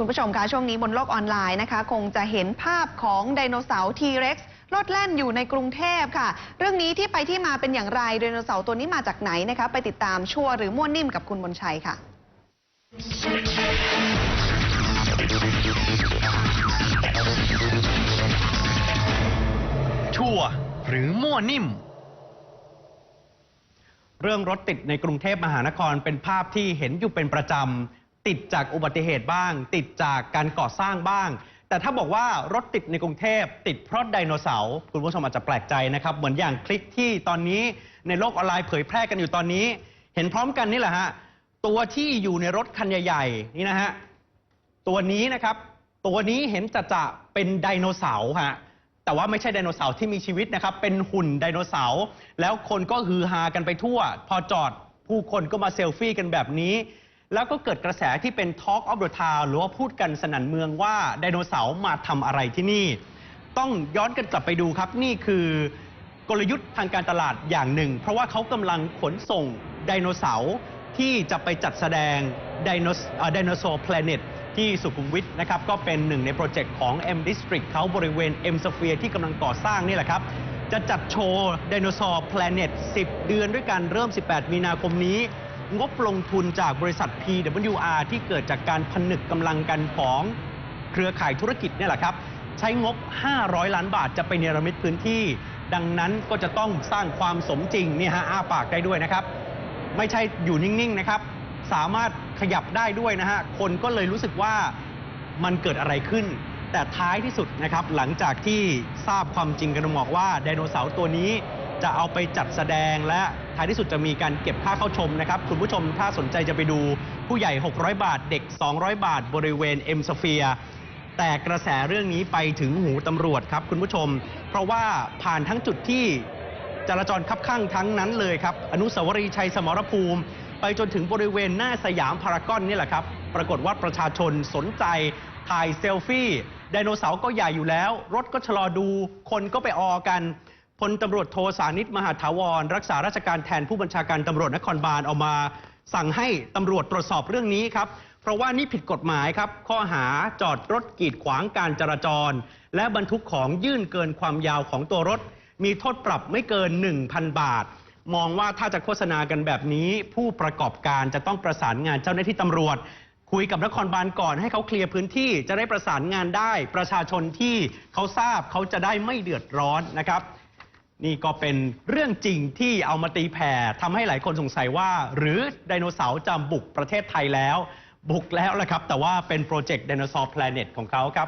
คุณผู้ชมคะช่วงนี้บนโลกออนไลน์นะคะ คงจะเห็นภาพของไดโนเสาร์ทีเร็กซ์ลอดแล่นอยู่ในกรุงเทพค่ะ เรื่องนี้ที่ไปที่มาเป็นอย่างไรไดโนเสาร์ตัวนี้มาจากไหนนะคะ ไปติดตามชัวร์หรือมั่วนิ่มกับคุณบนชัยค่ะ ชัวร์หรือมั่วนิ่มเรื่องรถติดในกรุงเทพมหานครเป็นภาพที่เห็นอยู่เป็นประจำ ติดจากอุบัติเหตุบ้าง ติดจากการก่อสร้างบ้าง แต่ถ้าบอกว่ารถติดในกรุงเทพ ติดเพราะไดโนเสาร์คุณผู้ชมอาจจะแปลกใจนะครับ เหมือนอย่างคลิปที่ตอนนี้ในโลกออนไลน์เผยแพร่กันอยู่ตอนนี้ เห็นพร้อมกันนี่แหละฮะตัวที่อยู่ในรถคันใหญ่ๆนี่นะฮะตัวนี้นะครับ ตัวนี้เห็นจะจะเป็นไดโนเสาร์ฮะแต่ว่าไม่ใช่ไดโนเสาร์ที่มีชีวิตนะครับ เป็นหุ่นไดโนเสาร์แล้วคนก็ฮือฮากันไปทั่ว พอจอดผู้คนก็มาเซลฟี่กันแบบนี้ แล้วก็เกิดกระแสที่เป็น Talk of the Town หรือว่าพูดกันสนั่นเมืองว่าไดโนเสาร์มาทำอะไรที่นี่ ต้องย้อนกันกลับไปดูครับนี่คือกลยุทธ์ทางการตลาดอย่างหนึ่ง เพราะว่าเขากำลังขนส่งไดโนเสาร์ที่จะไปจัดแสดงไดโนไดโนเสาร์แพลเน็ตที่สุขุมวิทนะครับ ก็เป็นหนึ่งในโปรเจกต์ของ M District เขาบริเวณ M Sphere ที่กำลังก่อสร้างนี่แหละครับ จะจัดโชว์ไดโนเสาร์แพลเน็ต10 เดือนด้วยกันเริ่ม 18 มีนาคมนี้ งบลงทุนจากบริษัท PWR ที่เกิดจากการผนึกกำลังกันของเครือข่ายธุรกิจเนี่ยแหละครับ ใช้งบ 500 ล้านบาทจะไปเนรมิตพื้นที่ ดังนั้นก็จะต้องสร้างความสมจริงเนี่ยฮะอ้าปากได้ด้วยนะครับ ไม่ใช่อยู่นิ่งๆนะครับ สามารถขยับได้ด้วยนะฮะคนก็เลยรู้สึกว่ามันเกิดอะไรขึ้น แต่ท้ายที่สุดนะครับหลังจากที่ทราบความจริงกันบอกว่าไดโนเสาร์ตัวนี้ จะเอาไปจัดแสดงและท้ายที่สุดจะมีการเก็บค่าเข้าชมนะครับ คุณผู้ชมถ้าสนใจจะไปดูผู้ใหญ่ 600 บาท เด็ก 200 บาท บริเวณเอ็มสเฟียแต่กระแสเรื่องนี้ไปถึงหูตำรวจครับคุณผู้ชม เพราะว่าผ่านทั้งจุดที่จราจรคับข้างทั้งนั้นเลยครับ อนุสาวรีย์ชัยสมรภูมิ ไปจนถึงบริเวณหน้าสยามพารากอนนี่แหละครับ ปรากฏว่าประชาชนสนใจถ่ายเซลฟี่ไดโนเสาร์ก็ใหญ่อยู่แล้ว รถก็ชะลอดู คนก็ไปออกัน พลตำรวจโทสานิตมหาถาวร รักษาราชการแทนผู้บัญชาการตำรวจนครบาลออกมาสั่งให้ตำรวจตรวจสอบเรื่องนี้ครับ เพราะว่านี่ผิดกฎหมายครับ ข้อหาจอดรถกีดขวางการจราจร และบรรทุกของยื่นเกินความยาวของตัวรถ มีโทษปรับไม่เกิน 1,000 บาท มองว่าถ้าจะโฆษณากันแบบนี้ ผู้ประกอบการจะต้องประสานงานเจ้าหน้าที่ตำรวจ คุยกับนครบาลก่อนให้เขาเคลียร์พื้นที่จะได้ประสานงานได้ ประชาชนที่เขาทราบเขาจะได้ไม่เดือดร้อนนะครับ นี่ก็เป็นเรื่องจริงที่เอามาตีแผ่ทำให้หลายคนสงสัยว่า หรือไดโนเสาร์จะบุกประเทศไทยแล้ว บุกแล้วแหละครับ แต่ว่าเป็นโปรเจกต์ไดโนเสาร์แพลเน็ตของเขาครับ